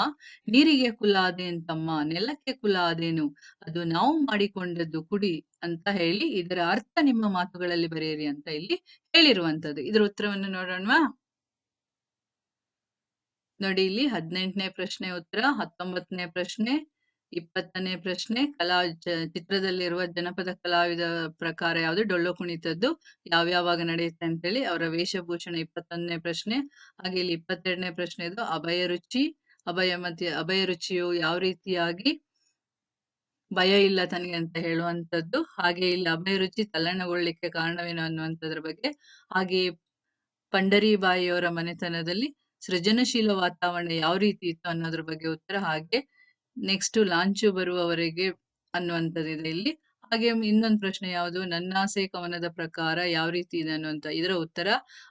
ನೀರಿಗೆ ಕುಲ ಅದೇಂತಮ್ಮ ನೆಲಕ್ಕೆ ಕುಲ ಅದೇನು ಅದು ನಾವು ಮಾಡಿಕೊಂಡದ್ದು ಕುಡಿ ಅಂತ ಹೇಳಿ ಇದರ ಅರ್ಥ ನಿಮ್ಮ ಮಾತುಗಳಲ್ಲಿ ಬರೆಯಿರಿ ಅಂತ ಇಲ್ಲಿ ಹೇಳಿರುವಂತದ್ದು ಇದರ ಉತ್ತರವನ್ನು ನೋಡೋಣವಾ? ನೋಡಿ ಇಲ್ಲಿ ಹದಿನೆಂಟನೇ ಪ್ರಶ್ನೆ ಉತ್ತರ, ಹತ್ತೊಂಬತ್ತನೇ ಪ್ರಶ್ನೆ ಇಪ್ಪತ್ತನೇ ಪ್ರಶ್ನೆ, ಕಲಾ ಚಿತ್ರದಲ್ಲಿರುವ ಜನಪದ ಕಲಾವಿದ ಪ್ರಕಾರ ಯಾವುದು? ಡೊಳ್ಳು ಕುಣಿತದ್ದು ಯಾವ್ಯಾವಾಗ ನಡೆಯುತ್ತೆ ಅಂತ ಹೇಳಿ ಅವರ ವೇಷಭೂಷಣ ಇಪ್ಪತ್ತೊಂದನೇ ಪ್ರಶ್ನೆ, ಹಾಗೆ ಇಲ್ಲಿ ಇಪ್ಪತ್ತೆರಡನೇ ಪ್ರಶ್ನೆ ಇದು ಅಭಯ ರುಚಿ, ಅಭಯ ಮತ್ತೆ ಅಭಯ ರುಚಿಯು ಯಾವ ರೀತಿಯಾಗಿ ಭಯ ಇಲ್ಲ ತನಗೆ ಅಂತ ಹೇಳುವಂತದ್ದು ಹಾಗೆ ಇಲ್ಲಿ ಅಭಯ ರುಚಿ ತಲ್ಲಣಗೊಳ್ಳಿಕ್ಕೆ ಕಾರಣವೇನು ಅನ್ನುವಂಥದ್ರ ಬಗ್ಗೆ, ಹಾಗೆ ಪಂಡರಿಬಾಯಿಯವರ ಮನೆತನದಲ್ಲಿ ಸೃಜನಶೀಲ ವಾತಾವರಣ ಯಾವ ರೀತಿ ಇತ್ತು ಅನ್ನೋದ್ರ ಬಗ್ಗೆ ಉತ್ತರ, ಹಾಗೆ ನೆಕ್ಸ್ಟ್ ಲಾಂಚು ಬರುವವರೆಗೆ ಅನ್ನುವಂಥದ್ದಿದೆ ಇಲ್ಲಿ. ಹಾಗೆ ಇನ್ನೊಂದು ಪ್ರಶ್ನೆ ಯಾವುದು? ನನ್ನಾಸೆ ಕವನದ ಪ್ರಕಾರ ಯಾವ ರೀತಿ ಇದೆ ಅನ್ನುವಂತ ಇದರ ಉತ್ತರ.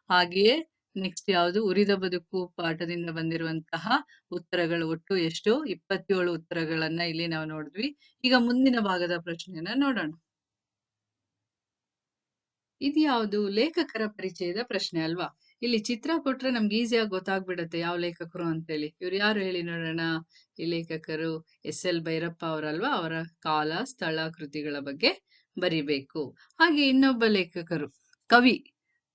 ಹಾಗೆಯೇ ನೆಕ್ಸ್ಟ್ ಯಾವುದು? ಉರಿದ ಬದುಕು ಪಾಠದಿಂದ ಬಂದಿರುವಂತಹ ಉತ್ತರಗಳು ಒಟ್ಟು ಎಷ್ಟು? ಇಪ್ಪತ್ತೇಳು ಉತ್ತರಗಳನ್ನ ಇಲ್ಲಿ ನಾವು ನೋಡಿದ್ವಿ. ಈಗ ಮುಂದಿನ ಭಾಗದ ಪ್ರಶ್ನೆಯನ್ನ ನೋಡೋಣ. ಇದು ಯಾವುದು ಲೇಖಕರ ಪರಿಚಯದ ಪ್ರಶ್ನೆ ಅಲ್ವಾ? ಇಲ್ಲಿ ಚಿತ್ರ ಕೊಟ್ರೆ ನಮ್ಗೆ ಈಸಿಯಾಗಿ ಗೊತ್ತಾಗ್ಬಿಡತ್ತೆ ಯಾವ ಲೇಖಕರು ಅಂತೇಳಿ. ಇವ್ರು ಯಾರು ಹೇಳಿ ನೋಡೋಣ? ಲೇಖಕರು ಎಸ್ ಎಲ್ ಭೈರಪ್ಪ ಅವರಲ್ವಾ? ಅವರ ಕಾಲ, ಸ್ಥಳ, ಕೃತಿಗಳ ಬಗ್ಗೆ ಬರಿಬೇಕು. ಹಾಗೆ ಇನ್ನೊಬ್ಬ ಲೇಖಕರು, ಕವಿ.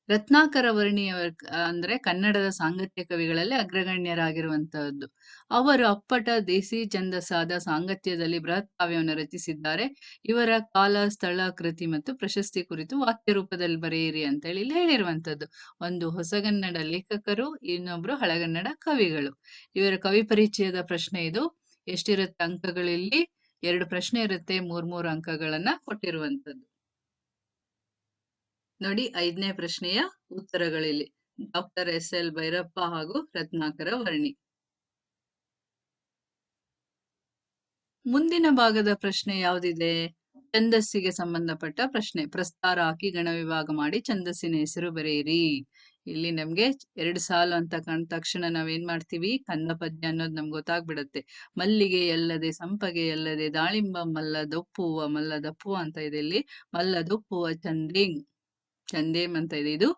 ರತ್ನಾಕರ ವರ್ಣಿಯವರ ಅಂದ್ರೆ ಕನ್ನಡದ ಸಾಂಗತ್ಯ ಕವಿಗಳಲ್ಲಿ ಅಗ್ರಗಣ್ಯರಾಗಿರುವಂತಹದ್ದು. ಅವರು ಅಪ್ಪಟ ದೇಸಿ ಛಂದಸ್ಸಾದ ಸಾಂಗತ್ಯದಲ್ಲಿ ಬೃಹತ್ ಕಾವ್ಯವನ್ನು ರಚಿಸಿದ್ದಾರೆ. ಇವರ ಕಾಲ, ಸ್ಥಳ, ಕೃತಿ ಮತ್ತು ಪ್ರಶಸ್ತಿ ಕುರಿತು ವಾಕ್ಯ ರೂಪದಲ್ಲಿ ಬರೆಯಿರಿ ಅಂತ ಹೇಳಿ ಇಲ್ಲಿ ಹೇಳಿರುವಂತದ್ದು ಒಂದು ಹೊಸಗನ್ನಡ ಲೇಖಕರು, ಇನ್ನೊಬ್ರು ಹಳಗನ್ನಡ ಕವಿಗಳು. ಇವರ ಕವಿ ಪರಿಚಯದ ಪ್ರಶ್ನೆ ಇದು. ಎಷ್ಟಿರುತ್ತೆ ಅಂಕಗಳಲ್ಲಿ? ಎರಡು ಪ್ರಶ್ನೆ ಇರುತ್ತೆ ಮೂರ್ ಮೂರು ಅಂಕಗಳನ್ನ ಕೊಟ್ಟಿರುವಂತದ್ದು ನೋಡಿ ಐದನೇ ಪ್ರಶ್ನೆಯ ಉತ್ತರಗಳಿಲ್ಲಿ. Doctor S. ಎಲ್. ಭೈರಪ್ಪ ಹಾಗೂ ರತ್ನಾಕರ ವರ್ಣಿ. ಮುಂದಿನ ಭಾಗದ ಪ್ರಶ್ನೆ ಯಾವುದಿದೆ? ಛಂದಸ್ಸಿಗೆ ಸಂಬಂಧಪಟ್ಟ ಪ್ರಶ್ನೆ. ಪ್ರಸ್ತಾರ ಹಾಕಿ ಗಣ ವಿಭಾಗ ಮಾಡಿ ಛಂದಸ್ಸಿನ ಹೆಸರು ಬರೆಯಿರಿ. ಇಲ್ಲಿ ನಮ್ಗೆ ಎರಡು ಸಾಲು ಅಂತ ಕಂಡ ತಕ್ಷಣ ನಾವೇನ್ ಮಾಡ್ತೀವಿ? ಕಂದ ಪದ್ಯ ಅನ್ನೋದು ನಮ್ಗೆ ಗೊತ್ತಾಗ್ಬಿಡತ್ತೆ. ಮಲ್ಲಿಗೆ ಎಲ್ಲದೆ, ಸಂಪಗೆ ಎಲ್ಲದೆ, ದಾಳಿಂಬ ಮಲ್ಲ ಮಲ್ಲದಪ್ಪುವ ಮಲ್ಲ ದಪ್ಪುವ ಅಂತ ಇದೆ ಇಲ್ಲಿ. ಮಲ್ಲ ದೊಪ್ಪುವ ಚಂದೇಂಗ್ ಚಂದೇಮ್ ಅಂತ ಇದೆ. ಇದು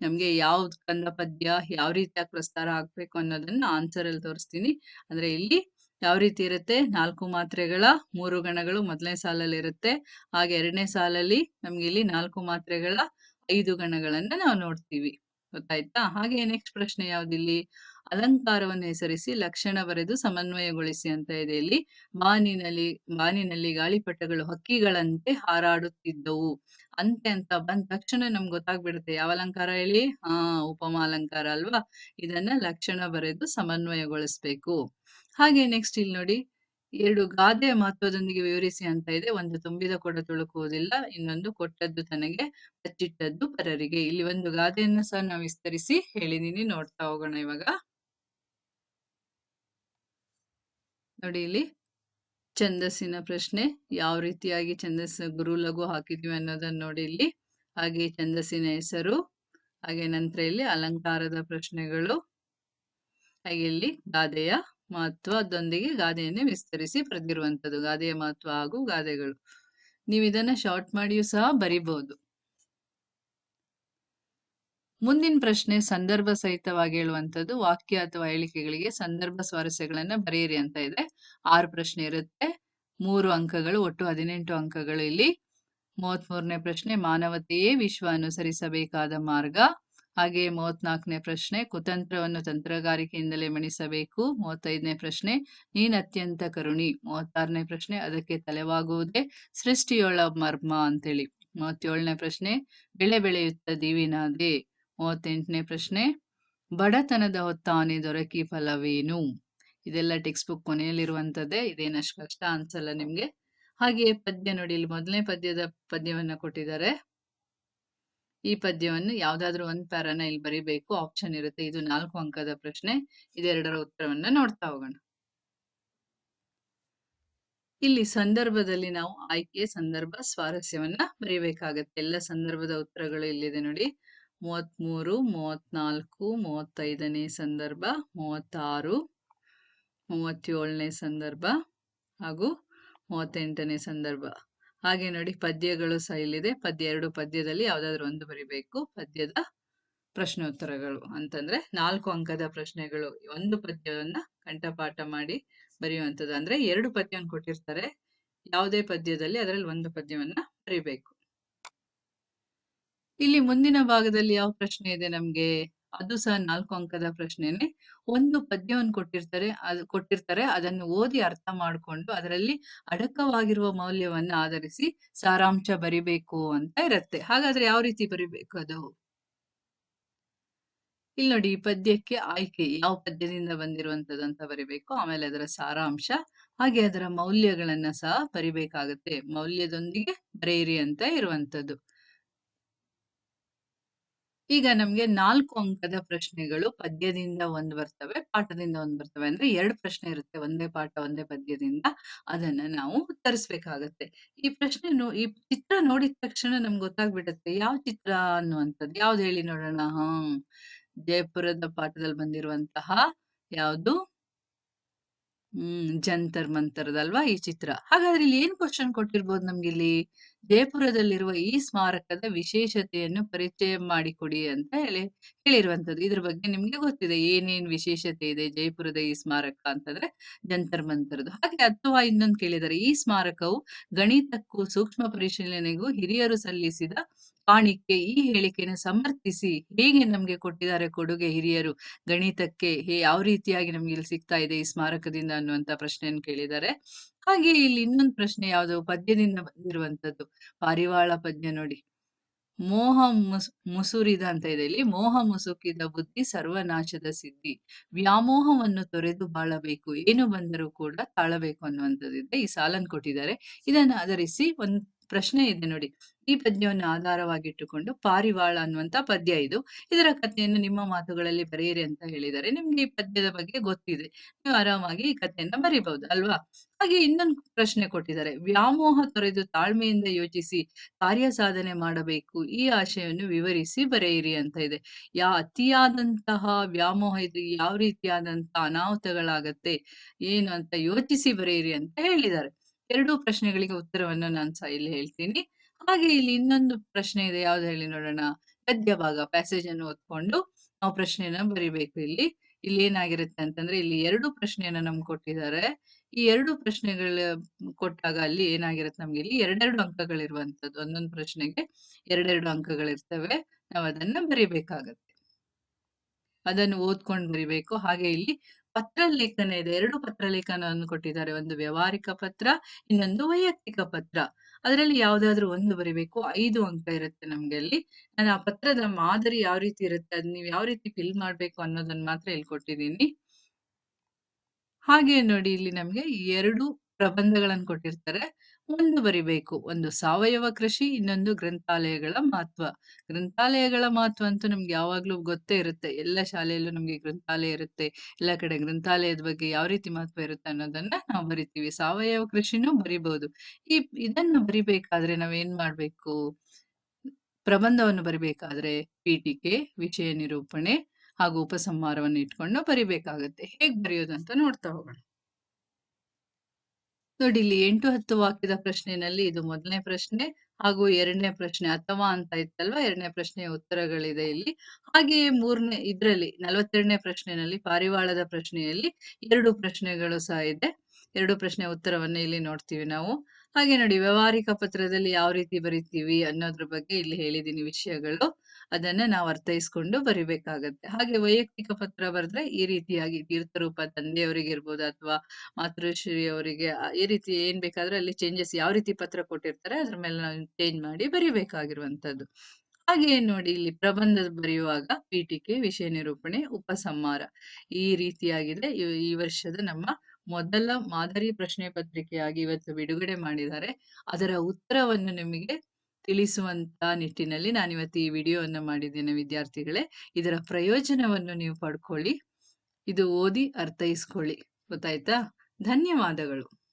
ನಮ್ಗೆ ಯಾವ ಕಂದ ಪದ್ಯ ಯಾವ ರೀತಿಯಾಗಿ ಪ್ರಸ್ತಾರ ಆಗ್ಬೇಕು ಅನ್ನೋದನ್ನ ಆನ್ಸರ್ ಅಲ್ಲಿ ತೋರಿಸ್ತೀನಿ. ಅಂದ್ರೆ ಇಲ್ಲಿ ಯಾವ ರೀತಿ ಇರುತ್ತೆ? ನಾಲ್ಕು ಮಾತ್ರೆಗಳ ಮೂರು ಗಣಗಳು ಮೊದಲನೇ ಸಾಲಲ್ಲಿ ಇರುತ್ತೆ. ಹಾಗೆ ಎರಡನೇ ಸಾಲಲ್ಲಿ ನಮ್ಗೆ ಇಲ್ಲಿ ನಾಲ್ಕು ಮಾತ್ರೆಗಳ ಐದು ಗಣಗಳನ್ನ ನಾವು ನೋಡ್ತೀವಿ. ಗೊತ್ತಾಯ್ತಾ? ಹಾಗೆ ನೆಕ್ಸ್ಟ್ ಪ್ರಶ್ನೆ ಯಾವ್ದಿಲ್ಲಿ ಅಲಂಕಾರವನ್ನು ಹೆಸರಿಸಿ ಲಕ್ಷಣ ಬರೆದು ಸಮನ್ವಯಗೊಳಿಸಿ ಅಂತ ಇದೆ ಇಲ್ಲಿ. ಬಾನಿನಲ್ಲಿ ಬಾನಿನಲ್ಲಿ ಗಾಳಿಪಟಗಳು ಹಕ್ಕಿಗಳಂತೆ ಹಾರಾಡುತ್ತಿದ್ದವು. ಅಂತೆ ಅಂತ ಬಂದ ತಕ್ಷಣ ನಮ್ಗೆ ಗೊತ್ತಾಗ್ಬಿಡುತ್ತೆ. ಯಾವ ಅಲಂಕಾರ ಹೇಳಿ? ಆ, ಉಪಮಾ ಅಲಂಕಾರ ಅಲ್ವಾ? ಇದನ್ನ ಲಕ್ಷಣ ಬರೆದು ಸಮನ್ವಯಗೊಳಿಸ್ಬೇಕು. ಹಾಗೆ ನೆಕ್ಸ್ಟ್ ಇಲ್ಲಿ ನೋಡಿ. ಎರಡು ಗಾದೆಯ ಮಹತ್ವದೊಂದಿಗೆ ವಿವರಿಸಿ ಅಂತ ಇದೆ. ಒಂದು ತುಂಬಿದ ಕೊಡ ತುಳುಕುವುದಿಲ್ಲ, ಇನ್ನೊಂದು ಕೊಟ್ಟದ್ದು ತನಗೆ ಅಚ್ಚಿಟ್ಟದ್ದು ಪರರಿಗೆ. ಇಲ್ಲಿ ಒಂದು ಗಾದೆಯನ್ನು ಸಹ ನಾವು ವಿಸ್ತರಿಸಿ ಹೇಳಿದೀನಿ. ನೋಡ್ತಾ ಹೋಗೋಣ ಇವಾಗ. ನೋಡಿ ಇಲ್ಲಿ. ಛಂದಸ್ಸಿನ ಪ್ರಶ್ನೆ. ಯಾವ ರೀತಿಯಾಗಿ ಛಂದಸ್ಸು ಗುರು ಲಘು ಹಾಕಿದ್ವಿ ಅನ್ನೋದನ್ನ ನೋಡಿ ಇಲ್ಲಿ. ಹಾಗೆ ಛಂದಸ್ಸಿನ ಹೆಸರು ಹಾಗೆ ನಂತರ ಇಲ್ಲಿ ಅಲಂಕಾರದ ಪ್ರಶ್ನೆಗಳು ಹಾಗೆ ಇಲ್ಲಿ ಗಾದೆಯ ಮಹತ್ವ, ಅದೊಂದಿಗೆ ಗಾದೆಯನ್ನೇ ವಿಸ್ತರಿಸಿ ಬರೆದಿರುವಂತದ್ದು. ಗಾದೆಯ ಮಹತ್ವ ಹಾಗೂ ಗಾದೆಗಳು. ನೀವು ಇದನ್ನ ಶಾರ್ಟ್ ಮಾಡಿಯೂ ಸಹ ಬರಿಬಹುದು. ಮುಂದಿನ ಪ್ರಶ್ನೆ ಸಂದರ್ಭ ಸಹಿತವಾಗಿ ಹೇಳುವಂತದ್ದು, ವಾಕ್ಯ ಅಥವಾ ಹೇಳಿಕೆಗಳಿಗೆ ಸಂದರ್ಭ ಸ್ವಾರಸ್ಯಗಳನ್ನ ಬರೆಯಿರಿ ಅಂತ ಇದೆ. ಆರು ಪ್ರಶ್ನೆ ಇರುತ್ತೆ. ಮೂರು ಅಂಕಗಳು, ಒಟ್ಟು ಹದಿನೆಂಟು ಅಂಕಗಳು ಇಲ್ಲಿ. ಮೂವತ್ತ್ ಮೂರನೇ ಪ್ರಶ್ನೆ, ಮಾನವತೆಯೇ ವಿಶ್ವ ಅನುಸರಿಸಬೇಕಾದ ಮಾರ್ಗ. ಹಾಗೆ ಮೂವತ್ನಾಲ್ಕನೇ ಪ್ರಶ್ನೆ, ಕುತಂತ್ರವನ್ನು ತಂತ್ರಗಾರಿಕೆಯಿಂದಲೇ ಮಣಿಸಬೇಕು. ಮೂವತ್ತೈದನೇ ಪ್ರಶ್ನೆ, ನೀನ್ ಅತ್ಯಂತ ಕರುಣಿ. ಮೂವತ್ತಾರನೇ ಪ್ರಶ್ನೆ, ಅದಕ್ಕೆ ತಲೆವಾಗುವುದೇ ಸೃಷ್ಟಿಯೊಳ ಮರ್ಮ ಅಂತೇಳಿ. ಮೂವತ್ತೇಳನೇ ಪ್ರಶ್ನೆ, ಬೆಳೆ ಬೆಳೆಯುತ್ತ ದೀವಿನಾದೆ ಮೂವತ್ತೆಂಟನೇ ಪ್ರಶ್ನೆ, ಬಡತನದ ಹೊತ್ತಾನೆ ದೊರಕಿ ಫಲವೇನು? ಇದೆಲ್ಲ ಟೆಕ್ಸ್ಟ್ ಬುಕ್ ಕೊನೆಯಲ್ಲಿರುವಂತದ್ದೇ ಇದೇನಷ್ಟು ಕಷ್ಟ ಅನ್ಸಲ್ಲ ನಿಮ್ಗೆ. ಹಾಗೆ ಪದ್ಯ ನೋಡಿ, ಇಲ್ಲಿ ಮೊದಲನೇ ಪದ್ಯದ ಪದ್ಯವನ್ನ ಕೊಟ್ಟಿದ್ದಾರೆ. ಈ ಪದ್ಯವನ್ನು ಯಾವ್ದಾದ್ರು ಒಂದ್ ಪ್ಯಾರನ ಇಲ್ಲಿ ಬರಿಬೇಕು ಆಪ್ಷನ್ ಇರುತ್ತೆ. ಇದು ನಾಲ್ಕು ಅಂಕದ ಪ್ರಶ್ನೆ. ಇದೆರಡರ ಉತ್ತರವನ್ನ ನೋಡ್ತಾ ಹೋಗೋಣ. ಇಲ್ಲಿ ಸಂದರ್ಭದಲ್ಲಿ ನಾವು ಆಯ್ಕೆ, ಸಂದರ್ಭ, ಸ್ವಾರಸ್ಯವನ್ನ ಬರೀಬೇಕಾಗತ್ತೆ. ಎಲ್ಲ ಸಂದರ್ಭದ ಉತ್ತರಗಳು ಇಲ್ಲಿದೆ ನೋಡಿ. ಮೂವತ್ಮೂರು, ಮೂವತ್ನಾಲ್ಕು, ಮೂವತ್ತೈದನೇ ಸಂದರ್ಭ, ಮೂವತ್ತಾರು. ಮೂವತ್ತೇಳನೇ ಸಂದರ್ಭ ಹಾಗೂ ಮೂವತ್ತೆಂಟನೇ ಸಂದರ್ಭ. ಹಾಗೆ ನೋಡಿ ಪದ್ಯಗಳು ಸಹ ಇಲ್ಲಿದೆ. ಪದ್ಯ ಎರಡು ಪದ್ಯದಲ್ಲಿ ಯಾವ್ದಾದ್ರು ಒಂದು ಬರಿಬೇಕು. ಪದ್ಯದ ಪ್ರಶ್ನೋತ್ತರಗಳು ಅಂತಂದ್ರೆ ನಾಲ್ಕು ಅಂಕದ ಪ್ರಶ್ನೆಗಳು. ಒಂದು ಪದ್ಯವನ್ನ ಕಂಠಪಾಠ ಮಾಡಿ ಬರೆಯುವಂಥದ್ದು. ಅಂದ್ರೆ ಎರಡು ಪದ್ಯವನ್ನು ಕೊಟ್ಟಿರ್ತಾರೆ. ಯಾವುದೇ ಪದ್ಯದಲ್ಲಿ ಅದರಲ್ಲಿ ಒಂದು ಪದ್ಯವನ್ನ ಬರಿಬೇಕು. ಇಲ್ಲಿ ಮುಂದಿನ ಭಾಗದಲ್ಲಿ ಯಾವ ಪ್ರಶ್ನೆ ಇದೆ ನಮ್ಗೆ? ಅದು ಸಹ ನಾಲ್ಕು ಅಂಕದ ಪ್ರಶ್ನೆನೆ. ಒಂದು ಪದ್ಯವನ್ನು ಕೊಟ್ಟಿರ್ತಾರೆ, ಅದು ಕೊಟ್ಟಿರ್ತಾರೆ, ಅದನ್ನು ಓದಿ ಅರ್ಥ ಮಾಡ್ಕೊಂಡು ಅದರಲ್ಲಿ ಅಡಕವಾಗಿರುವ ಮೌಲ್ಯವನ್ನ ಆಧರಿಸಿ ಸಾರಾಂಶ ಬರಿಬೇಕು ಅಂತ ಇರತ್ತೆ. ಹಾಗಾದ್ರೆ ಯಾವ ರೀತಿ ಬರಿಬೇಕು ಅದು? ಇಲ್ಲಿ ನೋಡಿ, ಈ ಪದ್ಯಕ್ಕೆ ಆಯ್ಕೆ ಯಾವ ಪದ್ಯದಿಂದ ಬಂದಿರುವಂತದ್ದು ಅಂತ ಬರಿಬೇಕು. ಆಮೇಲೆ ಅದರ ಸಾರಾಂಶ, ಹಾಗೆ ಅದರ ಮೌಲ್ಯಗಳನ್ನ ಸಹ ಬರಿಬೇಕಾಗತ್ತೆ. ಮೌಲ್ಯದೊಂದಿಗೆ ಬರೆಯಿರಿ ಅಂತ ಇರುವಂತದ್ದು. ಈಗ ನಮ್ಗೆ ನಾಲ್ಕು ಅಂಕದ ಪ್ರಶ್ನೆಗಳು ಪದ್ಯದಿಂದ ಒಂದ್ ಬರ್ತವೆ, ಪಾಠದಿಂದ ಒಂದ್ ಬರ್ತವೆ. ಅಂದ್ರೆ ಎರಡು ಪ್ರಶ್ನೆ ಇರುತ್ತೆ. ಒಂದೇ ಪಾಠ, ಒಂದೇ ಪದ್ಯದಿಂದ ಅದನ್ನ ನಾವು ಉತ್ತರಿಸ್ಬೇಕಾಗತ್ತೆ ಈ ಪ್ರಶ್ನೆ ನೋ, ಈ ಚಿತ್ರ ನೋಡಿದ ತಕ್ಷಣ ನಮ್ಗೆ ಗೊತ್ತಾಗ್ಬಿಡತ್ತೆ, ಯಾವ ಚಿತ್ರ ಅನ್ನುವಂಥದ್ದು. ಯಾವ್ದು ಹೇಳಿ ನೋಡೋಣ? ಹಾ. ಜಯಪುರದ ಪಾಠದಲ್ಲಿ ಬಂದಿರುವಂತಹ ಯಾವುದು? ಹ್ಮ್, ಜಂತರ್ ಮಂತರದಲ್ವಾ ಈ ಚಿತ್ರ. ಹಾಗಾದ್ರೆ ಇಲ್ಲಿ ಏನ್ ಕ್ವಶನ್ ಕೊಟ್ಟಿರ್ಬೋದು ನಮ್ಗೆ ಇಲ್ಲಿ ಜಯಪುರದಲ್ಲಿರುವ ಈ ಸ್ಮಾರಕದ ವಿಶೇಷತೆಯನ್ನು ಪರಿಚಯ ಮಾಡಿಕೊಡಿ ಅಂತ ಹೇಳಿ, ಹೇಳಿರುವಂಥದ್ದು. ಇದ್ರ ಬಗ್ಗೆ ನಿಮ್ಗೆ ಗೊತ್ತಿದೆ ಏನೇನ್ ವಿಶೇಷತೆ ಇದೆ ಜಯಪುರದ ಈ ಸ್ಮಾರಕ ಅಂತಂದ್ರೆ ಜಂತರ್ ಮಂತರದು. ಹಾಗೆ ಅಥವಾ ಇನ್ನೊಂದು ಕೇಳಿದ್ದಾರೆ ಈ ಸ್ಮಾರಕವು ಗಣಿತಕ್ಕೂ ಸೂಕ್ಷ್ಮ ಪರಿಶೀಲನೆಗೂ ಹಿರಿಯರು ಸಲ್ಲಿಸಿದ ಕಾಣಿಕೆ ಈ ಹೇಳಿಕೆಯನ್ನು ಸಮರ್ಥಿಸಿ ಹೇಗೆ ನಮ್ಗೆ ಕೊಟ್ಟಿದ್ದಾರೆ ಕೊಡುಗೆ ಹಿರಿಯರು? ಗಣಿತಕ್ಕೆ ಹೇ ಯಾವ ರೀತಿಯಾಗಿ ನಮ್ಗೆ ಇಲ್ಲಿ ಸಿಗ್ತಾ ಇದೆ ಈ ಸ್ಮಾರಕದಿಂದ ಅನ್ನುವಂತ ಪ್ರಶ್ನೆಯನ್ನು ಕೇಳಿದ್ದಾರೆ. ಹಾಗೆ ಇಲ್ಲಿ ಇನ್ನೊಂದು ಪ್ರಶ್ನೆ ಯಾವುದು ಪದ್ಯದಿಂದ ಬಂದಿರುವಂತದ್ದು. ಪಾರಿವಾಳ ಪದ್ಯ ನೋಡಿ. ಮೋಹ ಮುಸ್, ಮುಸುರಿದ ಅಂತ ಇದೆ ಇಲ್ಲಿ. ಮೋಹ ಮುಸುಕಿದ ಬುದ್ಧಿ ಸರ್ವನಾಶದ ಸಿದ್ಧಿ. ವ್ಯಾಮೋಹವನ್ನು ತೊರೆದು ಬಾಳಬೇಕು. ಏನು ಬಂದರೂ ಕೂಡ ತಾಳಬೇಕು ಅನ್ನುವಂಥದ್ದಿದೆ. ಈ ಸಾಲನ್ನು ಕೊಟ್ಟಿದ್ದಾರೆ. ಇದನ್ನು ಆಧರಿಸಿ ಒಂದ್ ಪ್ರಶ್ನೆ ಇದೆ ನೋಡಿ. ಈ ಪದ್ಯವನ್ನು ಆಧಾರವಾಗಿಟ್ಟುಕೊಂಡು ಪಾರಿವಾಳ ಅನ್ನುವಂತ ಪದ್ಯ ಇದು. ಇದರ ಕಥೆಯನ್ನು ನಿಮ್ಮ ಮಾತುಗಳಲ್ಲಿ ಬರೆಯಿರಿ ಅಂತ ಹೇಳಿದರೆ ನಿಮ್ಗೆ ಈ ಪದ್ಯದ ಬಗ್ಗೆ ಗೊತ್ತಿದೆ. ನೀವು ಆರಾಮಾಗಿ ಈ ಕಥೆಯನ್ನ ಬರೀಬಹುದು ಅಲ್ವಾ? ಹಾಗೆ ಇನ್ನೊಂದು ಪ್ರಶ್ನೆ ಕೊಟ್ಟಿದ್ದಾರೆ. ವ್ಯಾಮೋಹ ತೊರೆದು ತಾಳ್ಮೆಯಿಂದ ಯೋಚಿಸಿ ಕಾರ್ಯ ಸಾಧನೆ ಮಾಡಬೇಕು. ಈ ಆಶಯವನ್ನು ವಿವರಿಸಿ ಬರೆಯಿರಿ ಅಂತ ಇದೆ. ಯಾ ಅತಿಯಾದಂತಹ ವ್ಯಾಮೋಹ ಇದು ಯಾವ ರೀತಿಯಾದಂತಹ ಅನಾಹುತಗಳಾಗತ್ತೆ? ಏನು ಅಂತ ಯೋಚಿಸಿ ಬರೆಯಿರಿ ಅಂತ ಹೇಳಿದ್ದಾರೆ. ಎರಡೂ ಪ್ರಶ್ನೆಗಳಿಗೆ ಉತ್ತರವನ್ನು ನಾನು ಸಹ ಇಲ್ಲಿ ಹೇಳ್ತೀನಿ. ಹಾಗೆ ಇಲ್ಲಿ ಇನ್ನೊಂದು ಪ್ರಶ್ನೆ ಇದೆ, ಯಾವ್ದು ಹೇಳಿ ನೋಡೋಣ. ಗದ್ಯ ಭಾಗ ಪ್ಯಾಸೇಜ್ ಅನ್ನು ಓದ್ಕೊಂಡು ನಾವು ಪ್ರಶ್ನೆಯನ್ನ ಬರಿಬೇಕು ಇಲ್ಲಿ. ಇಲ್ಲಿ ಏನಾಗಿರುತ್ತೆ ಅಂತಂದ್ರೆ ಇಲ್ಲಿ ಎರಡು ಪ್ರಶ್ನೆಯನ್ನ ನಮ್ಗೆ ಕೊಟ್ಟಿದ್ದಾರೆ. ಈ ಎರಡು ಪ್ರಶ್ನೆಗಳ ಕೊಟ್ಟಾಗ ಅಲ್ಲಿ ಏನಾಗಿರುತ್ತೆ ನಮ್ಗೆ ಇಲ್ಲಿ ಎರಡೆರಡು ಅಂಕಗಳಿರುವಂತದ್ದು ಒಂದೊಂದು ಪ್ರಶ್ನೆಗೆ ಎರಡೆರಡು ಅಂಕಗಳಿರ್ತವೆ. ನಾವು ಅದನ್ನ ಬರಿಬೇಕಾಗತ್ತೆ. ಅದನ್ನು ಓದ್ಕೊಂಡು ಬರಿಬೇಕು. ಹಾಗೆ ಇಲ್ಲಿ ಪತ್ರ ಲೇಖನ ಇದೆ. ಎರಡು ಪತ್ರ ಲೇಖನವನ್ನು ಕೊಟ್ಟಿದ್ದಾರೆ. ಒಂದು ವ್ಯವಹಾರಿಕ ಪತ್ರ, ಇನ್ನೊಂದು ವೈಯಕ್ತಿಕ ಪತ್ರ. ಅದರಲ್ಲಿ ಯಾವ್ದಾದ್ರು ಒಂದು ಬರಿಬೇಕು, ಐದು ಅಂಕ ಇರುತ್ತೆ ನಮ್ಗೆ ಅಲ್ಲಿ. ನಾನು ಆ ಪತ್ರದ ಮಾದರಿ ಯಾವ ರೀತಿ ಇರುತ್ತೆ, ಅದ್ ನೀವು ಯಾವ ರೀತಿ ಫಿಲ್ ಮಾಡ್ಬೇಕು ಅನ್ನೋದನ್ನ ಮಾತ್ರ ಇಲ್ಲಿ ಕೊಟ್ಟಿದ್ದೀನಿ ಹಾಗೆ ನೋಡಿ, ಇಲ್ಲಿ ನಮ್ಗೆ ಎರಡು ಪ್ರಬಂಧಗಳನ್ನು ಕೊಟ್ಟಿರ್ತಾರೆ. ಒಂದು ಬರಿಬೇಕು. ಒಂದು ಸಾವಯವ ಕೃಷಿ, ಇನ್ನೊಂದು ಗ್ರಂಥಾಲಯಗಳ ಮಹತ್ವ. ಗ್ರಂಥಾಲಯಗಳ ಮಹತ್ವ ಅಂತೂ ನಮ್ಗೆ ಯಾವಾಗ್ಲೂ ಗೊತ್ತೇ ಇರುತ್ತೆ. ಎಲ್ಲ ಶಾಲೆಯಲ್ಲೂ ನಮ್ಗೆ ಗ್ರಂಥಾಲಯ ಇರುತ್ತೆ. ಎಲ್ಲ ಕಡೆ ಗ್ರಂಥಾಲಯದ ಬಗ್ಗೆ ಯಾವ ರೀತಿ ಮಹತ್ವ ಇರುತ್ತೆ ಅನ್ನೋದನ್ನ ನಾವು ಬರಿತೀವಿ. ಸಾವಯವ ಕೃಷಿನೂ ಬರಿಬಹುದು ಈ ಇದನ್ನ ಬರಿಬೇಕಾದ್ರೆ ನಾವೇನ್ ಮಾಡ್ಬೇಕು? ಪ್ರಬಂಧವನ್ನು ಬರಿಬೇಕಾದ್ರೆ ಪೀಠಿಕೆ, ವಿಷಯ ನಿರೂಪಣೆ ಹಾಗೂ ಉಪಸಂಹಾರವನ್ನು ಇಟ್ಕೊಂಡು ಬರಿಬೇಕಾಗತ್ತೆ. ಹೇಗ್ ಬರೆಯೋದಂತ ನೋಡ್ತಾ ಹೋಗೋಣ. ನೋಡಿ, ಇಲ್ಲಿ ಎಂಟು ಹತ್ತು ವಾಕ್ಯದ ಪ್ರಶ್ನೆನಲ್ಲಿ ಇದು ಮೊದಲನೇ ಪ್ರಶ್ನೆ ಹಾಗೂ ಎರಡನೇ ಪ್ರಶ್ನೆ ಅಥವಾ ಅಂತ ಇತ್ತಲ್ವಾ? ಎರಡನೇ ಪ್ರಶ್ನೆಯ ಉತ್ತರಗಳಿದೆ ಇಲ್ಲಿ. ಹಾಗೆಯೇ ಮೂರನೇ, ಇದರಲ್ಲಿ ನಲವತ್ತೆರಡನೇ ಪ್ರಶ್ನೆನಲ್ಲಿ ಪಾರಿವಾಳದ ಪ್ರಶ್ನೆಯಲ್ಲಿ ಎರಡು ಪ್ರಶ್ನೆಗಳು ಸಹ ಇದೆ. ಎರಡು ಪ್ರಶ್ನೆ ಉತ್ತರವನ್ನ ಇಲ್ಲಿ ನೋಡ್ತೀವಿ ನಾವು. ಹಾಗೆ ನೋಡಿ ವ್ಯವಹಾರಿಕ ಪತ್ರದಲ್ಲಿ ಯಾವ ರೀತಿ ಬರಿತೀವಿ ಅನ್ನೋದ್ರ ಬಗ್ಗೆ ಇಲ್ಲಿ ಹೇಳಿದೀನಿ ವಿಷಯಗಳು. ಅದನ್ನ ನಾವು ಅರ್ಥೈಸ್ಕೊಂಡು ಬರಿಬೇಕಾಗತ್ತೆ. ಹಾಗೆ ವೈಯಕ್ತಿಕ ಪತ್ರ ಬರೆದ್ರೆ ಈ ರೀತಿಯಾಗಿ ತೀರ್ಥರೂಪ ತಂದೆಯವರಿಗೆ ಇರ್ಬೋದು ಅಥವಾ ಮಾತೃಶ್ರೀ ಅವರಿಗೆ ಈ ರೀತಿ ಏನ್ ಬೇಕಾದ್ರೆ ಅಲ್ಲಿ ಚೇಂಜಸ್ ಯಾವ ರೀತಿ ಪತ್ರ ಕೊಟ್ಟಿರ್ತಾರೆ ಅದ್ರ ಮೇಲೆ ನಾವು ಚೇಂಜ್ ಮಾಡಿ ಬರಿಬೇಕಾಗಿರುವಂತದ್ದು ಹಾಗೆ ನೋಡಿ ಇಲ್ಲಿ ಪ್ರಬಂಧ ಬರೆಯುವಾಗ ಪೀಠಿಕೆ, ವಿಷಯ ನಿರೂಪಣೆ, ಉಪಸಂಹಾರ ಈ ರೀತಿಯಾಗಿದೆ. ಈ- ವರ್ಷದ ನಮ್ಮ ಮೊದಲ ಮಾದರಿ ಪ್ರಶ್ನೆ ಪತ್ರಿಕೆಯಾಗಿ ಇವತ್ತು ಬಿಡುಗಡೆ ಮಾಡಿದ್ದಾರೆ. ಅದರ ಉತ್ತರವನ್ನು ನಿಮಗೆ ತಿಳಿಸುವಂತ ನಿಟ್ಟಿನಲ್ಲಿ ನಾನು ಇವತ್ತು ಈ ವಿಡಿಯೋವನ್ನು ಮಾಡಿದ್ದೇನೆ ವಿದ್ಯಾರ್ಥಿಗಳೇ. ಇದರ ಪ್ರಯೋಜನವನ್ನು ನೀವು ಪಡ್ಕೊಳ್ಳಿ. ಇದು ಓದಿ ಅರ್ಥೈಸ್ಕೊಳ್ಳಿ. ಗೊತ್ತಾಯ್ತಾ? ಧನ್ಯವಾದಗಳು.